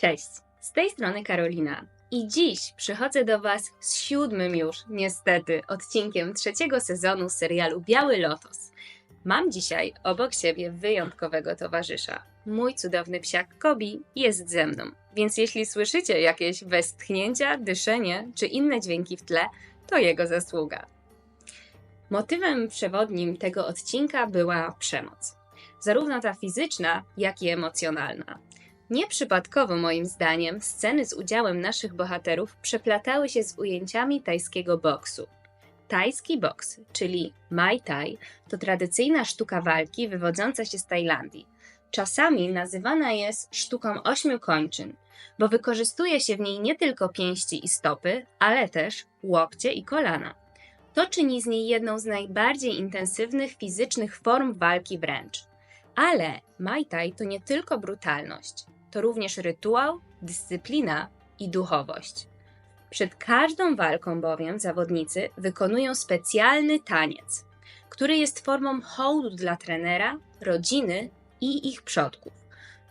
Cześć, z tej strony Karolina. I dziś przychodzę do Was z siódmym już, niestety, odcinkiem trzeciego sezonu serialu Biały Lotos. Mam dzisiaj obok siebie wyjątkowego towarzysza. Mój cudowny psiak Kobi jest ze mną, więc jeśli słyszycie jakieś westchnięcia, dyszenie czy inne dźwięki w tle, to jego zasługa. Motywem przewodnim tego odcinka była przemoc. Zarówno ta fizyczna, jak i emocjonalna. Nieprzypadkowo moim zdaniem sceny z udziałem naszych bohaterów przeplatały się z ujęciami tajskiego boksu. Tajski boks, czyli Muay Thai, to tradycyjna sztuka walki wywodząca się z Tajlandii. Czasami nazywana jest sztuką ośmiu kończyn, bo wykorzystuje się w niej nie tylko pięści i stopy, ale też łokcie i kolana. To czyni z niej jedną z najbardziej intensywnych fizycznych form walki wręcz. Ale Muay Thai to nie tylko brutalność, to również rytuał, dyscyplina i duchowość. Przed każdą walką bowiem zawodnicy wykonują specjalny taniec, który jest formą hołdu dla trenera, rodziny i ich przodków.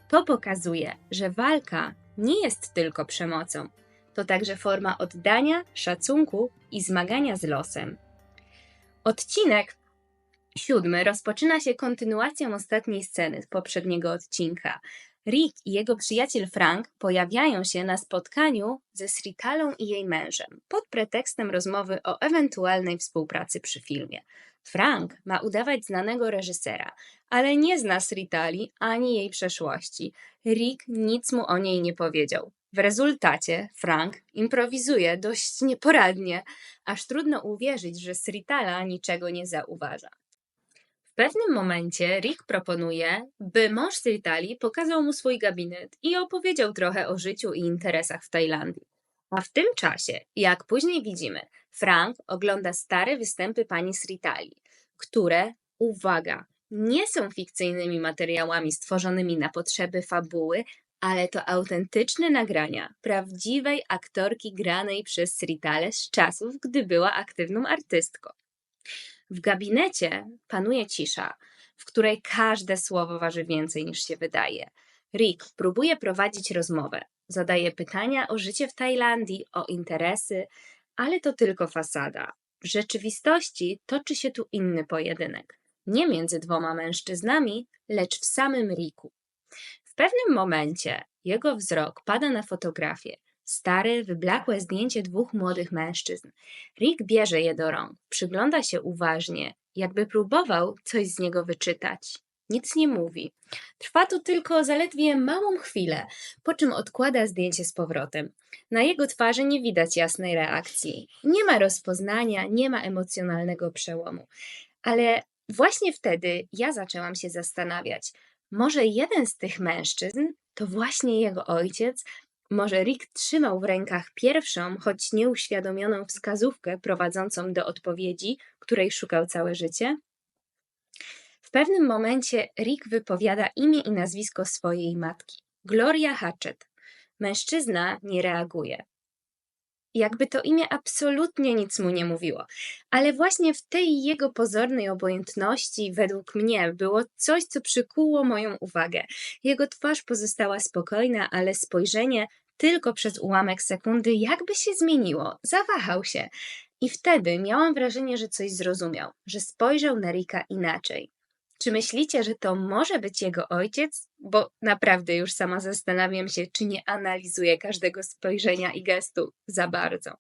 To pokazuje, że walka nie jest tylko przemocą, to także forma oddania, szacunku i zmagania z losem. Odcinek siódmy rozpoczyna się kontynuacją ostatniej sceny poprzedniego odcinka. Rick i jego przyjaciel Frank pojawiają się na spotkaniu ze Sritalą i jej mężem pod pretekstem rozmowy o ewentualnej współpracy przy filmie. Frank ma udawać znanego reżysera, ale nie zna Sritali ani jej przeszłości. Rick nic mu o niej nie powiedział. W rezultacie Frank improwizuje dość nieporadnie, aż trudno uwierzyć, że Sritala niczego nie zauważa. Pewnym momencie Rick proponuje, by mąż Sritali pokazał mu swój gabinet i opowiedział trochę o życiu i interesach w Tajlandii. A w tym czasie, jak później widzimy, Frank ogląda stare występy pani Sritali, które, uwaga, nie są fikcyjnymi materiałami stworzonymi na potrzeby fabuły, ale to autentyczne nagrania prawdziwej aktorki granej przez Sritale z czasów, gdy była aktywną artystką. W gabinecie panuje cisza, w której każde słowo waży więcej niż się wydaje. Rick próbuje prowadzić rozmowę, zadaje pytania o życie w Tajlandii, o interesy, ale to tylko fasada. W rzeczywistości toczy się tu inny pojedynek. Nie między dwoma mężczyznami, lecz w samym Ricku. W pewnym momencie jego wzrok pada na fotografię. Stare, wyblakłe zdjęcie dwóch młodych mężczyzn. Rick bierze je do rąk, przygląda się uważnie, jakby próbował coś z niego wyczytać. Nic nie mówi. Trwa to tylko zaledwie małą chwilę, po czym odkłada zdjęcie z powrotem. Na jego twarzy nie widać jasnej reakcji. Nie ma rozpoznania, nie ma emocjonalnego przełomu. Ale właśnie wtedy ja zaczęłam się zastanawiać, może jeden z tych mężczyzn to właśnie jego ojciec, może Rick trzymał w rękach pierwszą, choć nieuświadomioną wskazówkę prowadzącą do odpowiedzi, której szukał całe życie? W pewnym momencie Rick wypowiada imię i nazwisko swojej matki Gloria Hatchet. Mężczyzna nie reaguje. Jakby to imię absolutnie nic mu nie mówiło. Ale właśnie w tej jego pozornej obojętności, według mnie, było coś, co przykuło moją uwagę. Jego twarz pozostała spokojna, ale spojrzenie tylko przez ułamek sekundy jakby się zmieniło, zawahał się. I wtedy miałam wrażenie, że coś zrozumiał, że spojrzał na Rika inaczej. Czy myślicie, że to może być jego ojciec? Bo naprawdę już sama zastanawiam się, czy nie analizuję każdego spojrzenia i gestu za bardzo.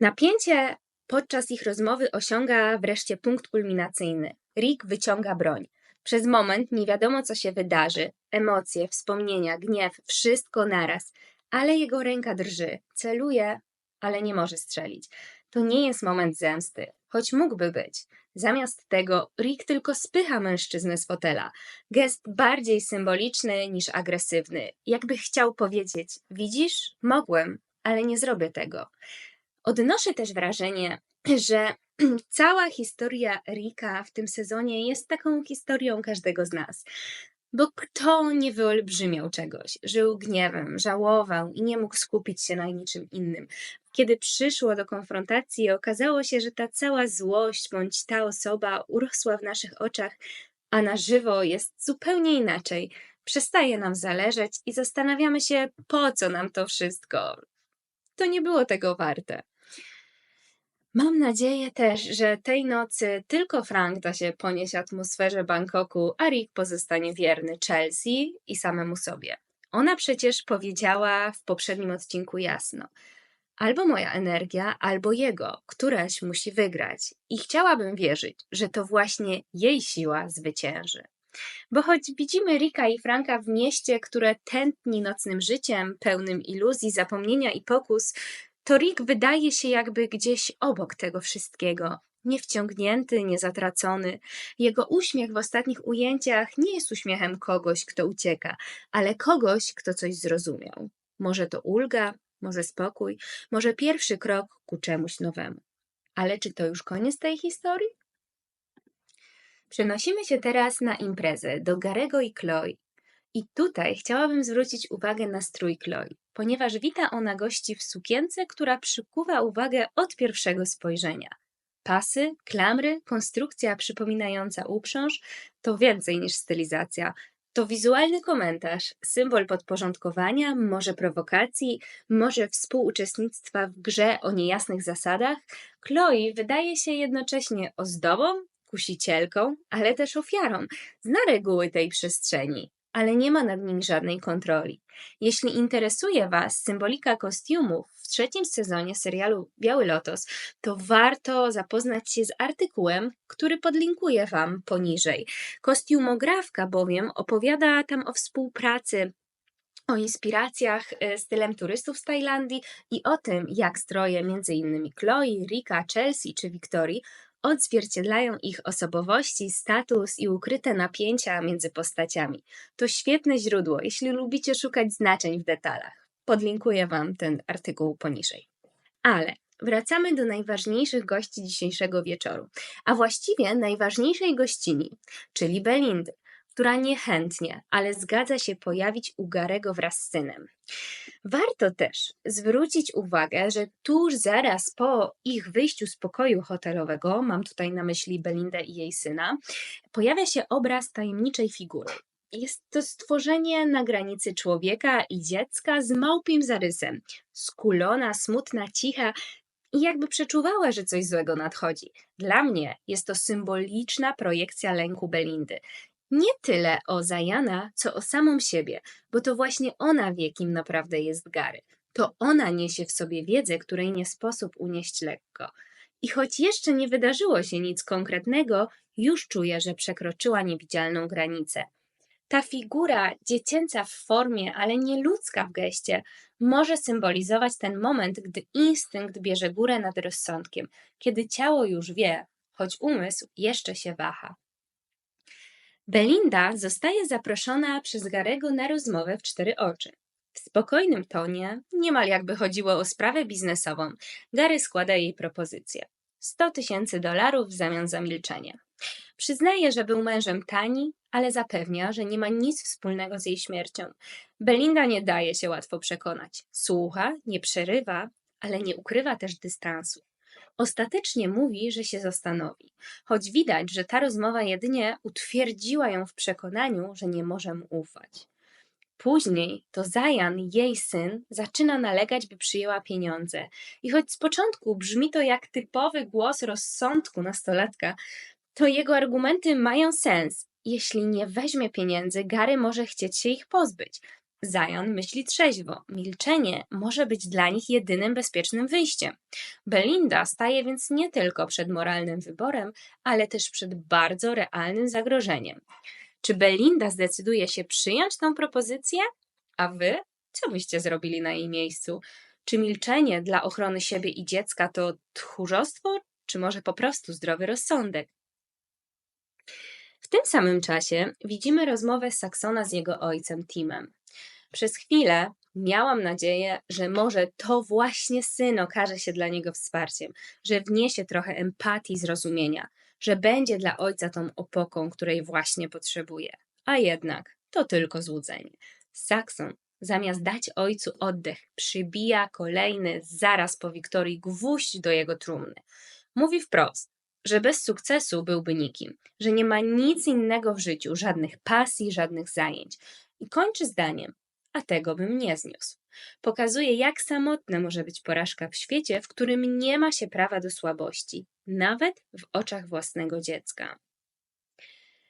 Napięcie podczas ich rozmowy osiąga wreszcie punkt kulminacyjny. Rick wyciąga broń. Przez moment nie wiadomo, co się wydarzy. Emocje, wspomnienia, gniew, wszystko naraz. Ale jego ręka drży. Celuje, ale nie może strzelić. To nie jest moment zemsty, choć mógłby być. Zamiast tego Rick tylko spycha mężczyznę z fotela. Gest bardziej symboliczny niż agresywny. Jakby chciał powiedzieć: Widzisz, mogłem, ale nie zrobię tego. Odnoszę też wrażenie, że cała historia Rika w tym sezonie jest taką historią każdego z nas. Bo kto nie wyolbrzymiał czegoś? Żył gniewem, żałował i nie mógł skupić się na niczym innym. Kiedy przyszło do konfrontacji, okazało się, że ta cała złość bądź ta osoba urosła w naszych oczach, a na żywo jest zupełnie inaczej. przestaje nam zależeć i zastanawiamy się, po co nam to wszystko. To nie było tego warte. Mam nadzieję też, że tej nocy tylko Frank da się ponieść atmosferze Bangkoku, a Rick pozostanie wierny Chelsea i samemu sobie. Ona przecież powiedziała w poprzednim odcinku jasno: albo moja energia, albo jego, któraś musi wygrać. I chciałabym wierzyć, że to właśnie jej siła zwycięży. Bo choć widzimy Rika i Franka w mieście, które tętni nocnym życiem, pełnym iluzji, zapomnienia i pokus, to Rick wydaje się jakby gdzieś obok tego wszystkiego, niewciągnięty, niezatracony. Jego uśmiech w ostatnich ujęciach nie jest uśmiechem kogoś, kto ucieka, ale kogoś, kto coś zrozumiał. Może to ulga, może spokój, może pierwszy krok ku czemuś nowemu. Ale czy to już koniec tej historii? Przenosimy się teraz na imprezę do Garego i Chloe. I tutaj chciałabym zwrócić uwagę na strój Chloe, ponieważ wita ona gości w sukience, która przykuwa uwagę od pierwszego spojrzenia. Pasy, klamry, konstrukcja przypominająca uprząż to więcej niż stylizacja. To wizualny komentarz, symbol podporządkowania, może prowokacji, może współuczestnictwa w grze o niejasnych zasadach. Chloe wydaje się jednocześnie ozdobą, kusicielką, ale też ofiarą. Zna reguły tej przestrzeni, ale nie ma nad nimi żadnej kontroli. Jeśli interesuje Was symbolika kostiumów w trzecim sezonie serialu Biały Lotos, to warto zapoznać się z artykułem, który podlinkuję Wam poniżej. Kostiumografka bowiem opowiada tam o współpracy o inspiracjach e, stylem turystów z Tajlandii i o tym, jak stroje m.in. Chloe, Rika, Chelsea czy Victorii odzwierciedlają ich osobowości, status i ukryte napięcia między postaciami. To świetne źródło, jeśli lubicie szukać znaczeń w detalach. Podlinkuję Wam ten artykuł poniżej. Ale wracamy do najważniejszych gości dzisiejszego wieczoru, a właściwie najważniejszej gościni, czyli Belindy która niechętnie, ale zgadza się pojawić u Garego wraz z synem. Warto też zwrócić uwagę, że tuż zaraz po ich wyjściu z pokoju hotelowego, mam tutaj na myśli Belindę i jej syna, pojawia się obraz tajemniczej figury. Jest to stworzenie na granicy człowieka i dziecka z małpim zarysem. Skulona, smutna, cicha, i jakby przeczuwała, że coś złego nadchodzi. Dla mnie jest to symboliczna projekcja lęku Belindy nie tyle o Zajana, co o samą siebie, bo to właśnie ona wie, kim naprawdę jest Gary. To ona niesie w sobie wiedzę, której nie sposób unieść lekko. I choć jeszcze nie wydarzyło się nic konkretnego, już czuje, że przekroczyła niewidzialną granicę. Ta figura, dziecięca w formie, ale nie ludzka w geście, może symbolizować ten moment, gdy instynkt bierze górę nad rozsądkiem, kiedy ciało już wie, choć umysł jeszcze się waha. Belinda zostaje zaproszona przez Garego na rozmowę w cztery oczy. W spokojnym tonie, niemal jakby chodziło o sprawę biznesową, Gary składa jej propozycję. 100 tysięcy dolarów w zamian za milczenie. Przyznaje, że był mężem tani, ale zapewnia, że nie ma nic wspólnego z jej śmiercią. Belinda nie daje się łatwo przekonać. Słucha, nie przerywa, ale nie ukrywa też dystansu. Ostatecznie mówi, że się zastanowi, choć widać, że ta rozmowa jedynie utwierdziła ją w przekonaniu, że nie może mu ufać. Później to Zajan, jej syn, zaczyna nalegać, by przyjęła pieniądze. I choć z początku brzmi to jak typowy głos rozsądku nastolatka, to jego argumenty mają sens. Jeśli nie weźmie pieniędzy, Gary może chcieć się ich pozbyć. Zion myśli trzeźwo. Milczenie może być dla nich jedynym bezpiecznym wyjściem. Belinda staje więc nie tylko przed moralnym wyborem, ale też przed bardzo realnym zagrożeniem. Czy Belinda zdecyduje się przyjąć tę propozycję? A wy? Co byście zrobili na jej miejscu? Czy milczenie dla ochrony siebie i dziecka to tchórzostwo, czy może po prostu zdrowy rozsądek? W tym samym czasie widzimy rozmowę Saksona z jego ojcem Timem. Przez chwilę miałam nadzieję, że może to właśnie syn okaże się dla niego wsparciem, że wniesie trochę empatii, zrozumienia, że będzie dla ojca tą opoką, której właśnie potrzebuje. A jednak to tylko złudzenie. Saxon zamiast dać ojcu oddech, przybija kolejny zaraz po Wiktorii gwóźdź do jego trumny. Mówi wprost, że bez sukcesu byłby nikim, że nie ma nic innego w życiu, żadnych pasji, żadnych zajęć, I kończy zdaniem, a tego bym nie zniósł. Pokazuje, jak samotna może być porażka w świecie, w którym nie ma się prawa do słabości, nawet w oczach własnego dziecka.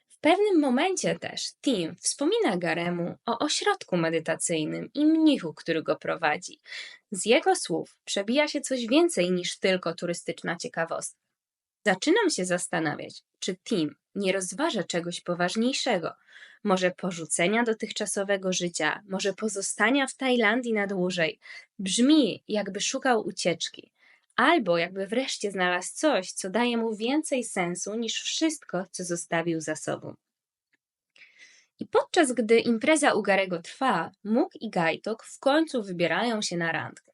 W pewnym momencie też Tim wspomina Garemu o ośrodku medytacyjnym i mnichu, który go prowadzi. Z jego słów przebija się coś więcej niż tylko turystyczna ciekawostka. Zaczynam się zastanawiać, czy Tim nie rozważa czegoś poważniejszego, może porzucenia dotychczasowego życia, może pozostania w Tajlandii na dłużej. Brzmi, jakby szukał ucieczki, albo jakby wreszcie znalazł coś, co daje mu więcej sensu niż wszystko, co zostawił za sobą. I podczas gdy impreza u Garego trwa, Muk i Gajtok w końcu wybierają się na randkę.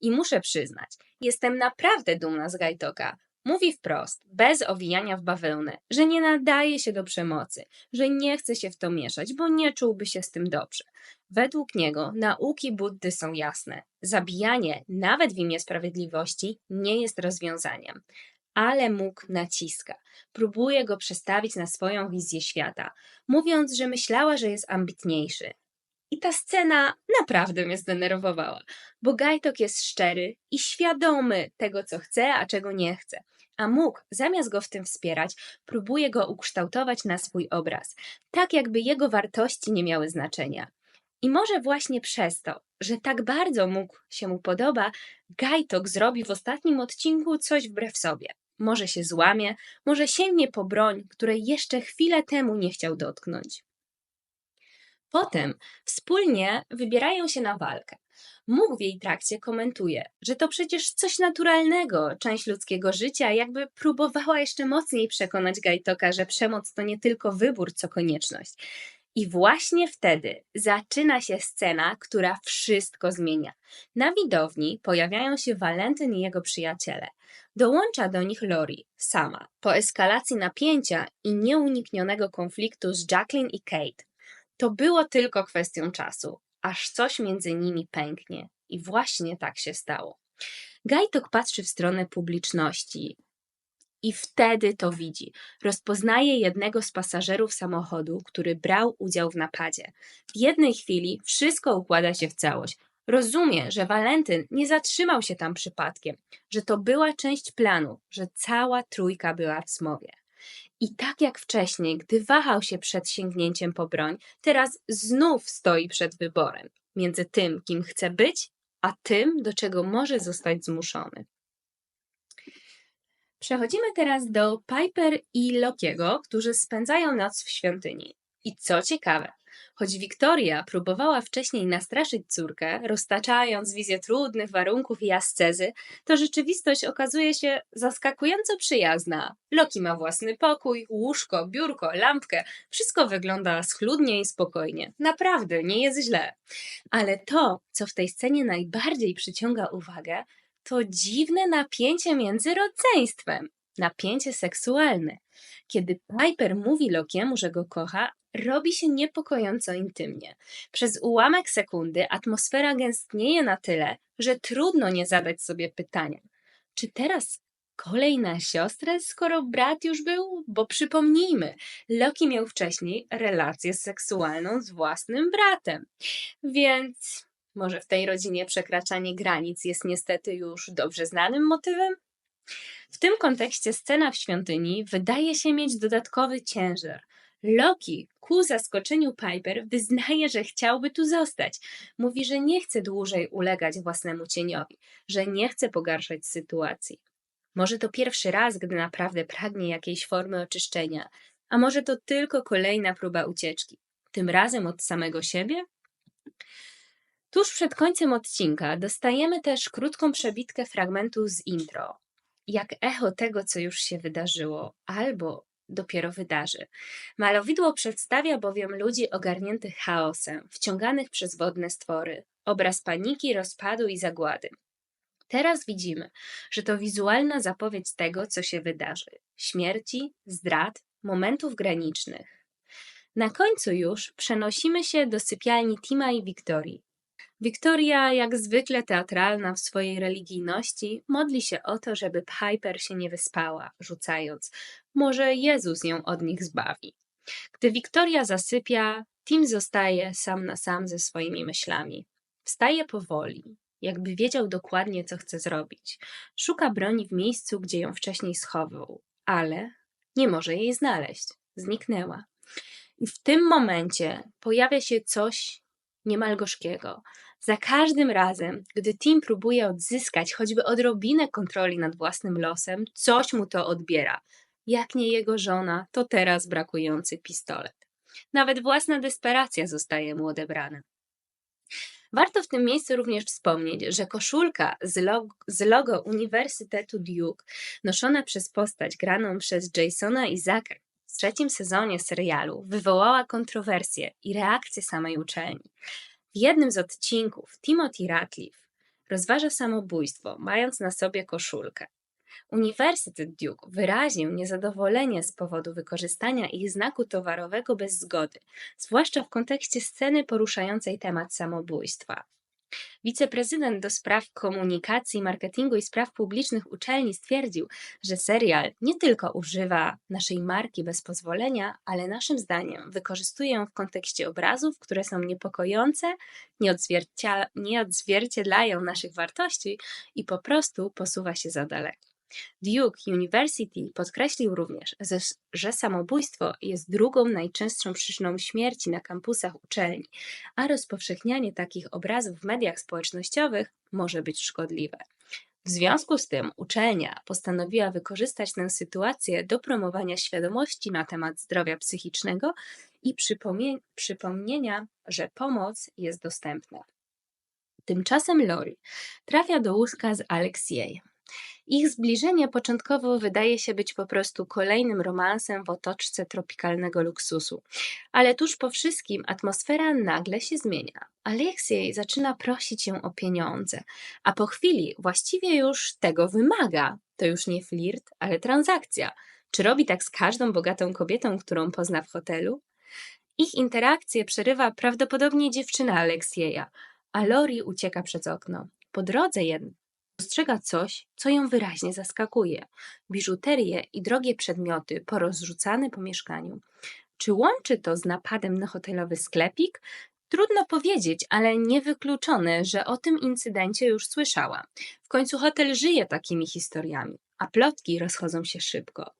I muszę przyznać, jestem naprawdę dumna z Gajtoka, Mówi wprost, bez owijania w bawełnę, że nie nadaje się do przemocy, że nie chce się w to mieszać, bo nie czułby się z tym dobrze. Według niego nauki Buddy są jasne. Zabijanie, nawet w imię sprawiedliwości, nie jest rozwiązaniem. Ale mógł naciska. Próbuje go przestawić na swoją wizję świata, mówiąc, że myślała, że jest ambitniejszy. I ta scena naprawdę mnie zdenerwowała, bo Gajtok jest szczery i świadomy tego, co chce, a czego nie chce a mógł, zamiast go w tym wspierać, próbuje go ukształtować na swój obraz, tak jakby jego wartości nie miały znaczenia. I może właśnie przez to, że tak bardzo mógł się mu podoba, Gajtok zrobi w ostatnim odcinku coś wbrew sobie. Może się złamie, może sięgnie po broń, której jeszcze chwilę temu nie chciał dotknąć. Potem wspólnie wybierają się na walkę. Mógł w jej trakcie komentuje, że to przecież coś naturalnego, część ludzkiego życia, jakby próbowała jeszcze mocniej przekonać Gajtoka, że przemoc to nie tylko wybór, co konieczność. I właśnie wtedy zaczyna się scena, która wszystko zmienia. Na widowni pojawiają się Walentyn i jego przyjaciele. Dołącza do nich Lori, sama, po eskalacji napięcia i nieuniknionego konfliktu z Jacqueline i Kate. To było tylko kwestią czasu aż coś między nimi pęknie. I właśnie tak się stało. Gajtok patrzy w stronę publiczności i wtedy to widzi. Rozpoznaje jednego z pasażerów samochodu, który brał udział w napadzie. W jednej chwili wszystko układa się w całość. Rozumie, że Walentyn nie zatrzymał się tam przypadkiem, że to była część planu, że cała trójka była w smowie. I tak jak wcześniej, gdy wahał się przed sięgnięciem po broń, teraz znów stoi przed wyborem między tym, kim chce być, a tym, do czego może zostać zmuszony. Przechodzimy teraz do Piper i Lokiego, którzy spędzają noc w świątyni. I co ciekawe, Choć Wiktoria próbowała wcześniej nastraszyć córkę, roztaczając wizję trudnych warunków i ascezy, to rzeczywistość okazuje się zaskakująco przyjazna. Loki ma własny pokój, łóżko, biurko, lampkę. Wszystko wygląda schludnie i spokojnie. Naprawdę, nie jest źle. Ale to, co w tej scenie najbardziej przyciąga uwagę, to dziwne napięcie między rodzeństwem. Napięcie seksualne. Kiedy Piper mówi Lokiemu, że go kocha, robi się niepokojąco intymnie. Przez ułamek sekundy atmosfera gęstnieje na tyle, że trudno nie zadać sobie pytania, czy teraz kolej na siostrę, skoro brat już był? Bo przypomnijmy, Loki miał wcześniej relację seksualną z własnym bratem. Więc może w tej rodzinie przekraczanie granic jest niestety już dobrze znanym motywem? W tym kontekście scena w świątyni wydaje się mieć dodatkowy ciężar. Loki, ku zaskoczeniu Piper, wyznaje, że chciałby tu zostać. Mówi, że nie chce dłużej ulegać własnemu cieniowi, że nie chce pogarszać sytuacji. Może to pierwszy raz, gdy naprawdę pragnie jakiejś formy oczyszczenia, a może to tylko kolejna próba ucieczki, tym razem od samego siebie? Tuż przed końcem odcinka dostajemy też krótką przebitkę fragmentu z intro, jak echo tego, co już się wydarzyło, albo dopiero wydarzy. Malowidło przedstawia bowiem ludzi ogarniętych chaosem, wciąganych przez wodne stwory, obraz paniki, rozpadu i zagłady. Teraz widzimy, że to wizualna zapowiedź tego, co się wydarzy śmierci, zdrad, momentów granicznych. Na końcu już przenosimy się do sypialni Tima i Wiktorii. Wiktoria, jak zwykle teatralna w swojej religijności, modli się o to, żeby Piper się nie wyspała, rzucając: Może Jezus ją od nich zbawi. Gdy Wiktoria zasypia, Tim zostaje sam na sam ze swoimi myślami. Wstaje powoli, jakby wiedział dokładnie, co chce zrobić. Szuka broni w miejscu, gdzie ją wcześniej schował, ale nie może jej znaleźć. Zniknęła. I w tym momencie pojawia się coś niemal gorzkiego. Za każdym razem, gdy Tim próbuje odzyskać choćby odrobinę kontroli nad własnym losem, coś mu to odbiera. Jak nie jego żona, to teraz brakujący pistolet. Nawet własna desperacja zostaje mu odebrana. Warto w tym miejscu również wspomnieć, że koszulka z logo, z logo Uniwersytetu Duke, noszona przez postać graną przez Jasona Isaaca w trzecim sezonie serialu, wywołała kontrowersje i reakcję samej uczelni. W jednym z odcinków Timothy Ratcliffe rozważa samobójstwo, mając na sobie koszulkę. Uniwersytet Duke wyraził niezadowolenie z powodu wykorzystania ich znaku towarowego bez zgody, zwłaszcza w kontekście sceny poruszającej temat samobójstwa. Wiceprezydent do spraw komunikacji, marketingu i spraw publicznych uczelni stwierdził, że serial nie tylko używa naszej marki bez pozwolenia, ale naszym zdaniem wykorzystuje ją w kontekście obrazów, które są niepokojące, nie, nie odzwierciedlają naszych wartości i po prostu posuwa się za daleko. Duke University podkreślił również, że samobójstwo jest drugą najczęstszą przyczyną śmierci na kampusach uczelni, a rozpowszechnianie takich obrazów w mediach społecznościowych może być szkodliwe. W związku z tym uczelnia postanowiła wykorzystać tę sytuację do promowania świadomości na temat zdrowia psychicznego i przypomnienia, że pomoc jest dostępna. Tymczasem Lori trafia do łóżka z Aleksiej, ich zbliżenie początkowo wydaje się być po prostu kolejnym romansem w otoczce tropikalnego luksusu, ale tuż po wszystkim atmosfera nagle się zmienia. Aleksiej zaczyna prosić ją o pieniądze, a po chwili właściwie już tego wymaga. To już nie flirt, ale transakcja. Czy robi tak z każdą bogatą kobietą, którą pozna w hotelu? Ich interakcję przerywa prawdopodobnie dziewczyna Aleksieja, a Lori ucieka przez okno. Po drodze jednak Dostrzega coś, co ją wyraźnie zaskakuje. Biżuterię i drogie przedmioty porozrzucane po mieszkaniu. Czy łączy to z napadem na hotelowy sklepik? Trudno powiedzieć, ale niewykluczone, że o tym incydencie już słyszała. W końcu hotel żyje takimi historiami, a plotki rozchodzą się szybko.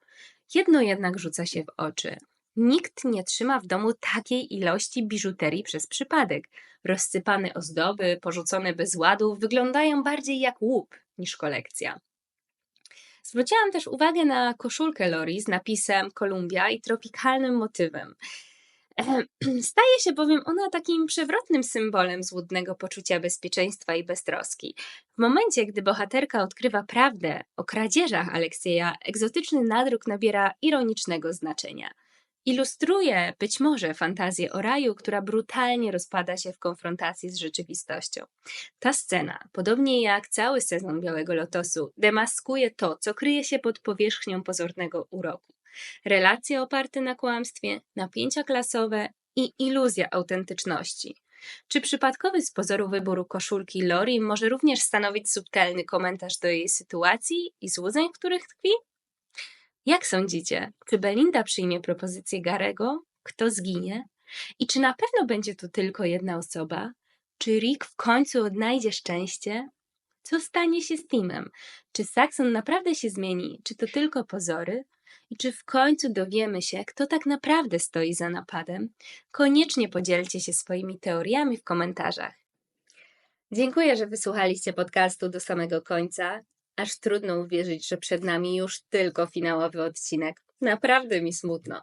Jedno jednak rzuca się w oczy. Nikt nie trzyma w domu takiej ilości biżuterii przez przypadek. Rozsypane ozdoby, porzucone bez ładu, wyglądają bardziej jak łup niż kolekcja. Zwróciłam też uwagę na koszulkę Lori z napisem Columbia i tropikalnym motywem. Staje się bowiem ona takim przewrotnym symbolem złudnego poczucia bezpieczeństwa i beztroski. W momencie, gdy bohaterka odkrywa prawdę o kradzieżach Aleksieja, egzotyczny nadruk nabiera ironicznego znaczenia. Ilustruje być może fantazję o raju, która brutalnie rozpada się w konfrontacji z rzeczywistością. Ta scena, podobnie jak cały sezon Białego Lotosu, demaskuje to, co kryje się pod powierzchnią pozornego uroku. Relacje oparte na kłamstwie, napięcia klasowe i iluzja autentyczności. Czy przypadkowy z pozoru wybór koszulki Lori może również stanowić subtelny komentarz do jej sytuacji i złudzeń, w których tkwi? Jak sądzicie, czy Belinda przyjmie propozycję Garego? Kto zginie? I czy na pewno będzie to tylko jedna osoba? Czy Rick w końcu odnajdzie szczęście? Co stanie się z Timem? Czy Saxon naprawdę się zmieni? Czy to tylko pozory? I czy w końcu dowiemy się, kto tak naprawdę stoi za napadem? Koniecznie podzielcie się swoimi teoriami w komentarzach. Dziękuję, że wysłuchaliście podcastu do samego końca Aż trudno uwierzyć, że przed nami już tylko finałowy odcinek. Naprawdę mi smutno.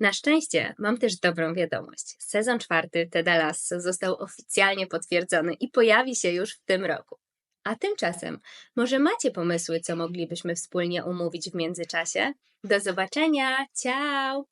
Na szczęście mam też dobrą wiadomość. Sezon czwarty Teda Lasso został oficjalnie potwierdzony i pojawi się już w tym roku. A tymczasem, może macie pomysły, co moglibyśmy wspólnie umówić w międzyczasie? Do zobaczenia! Ciao!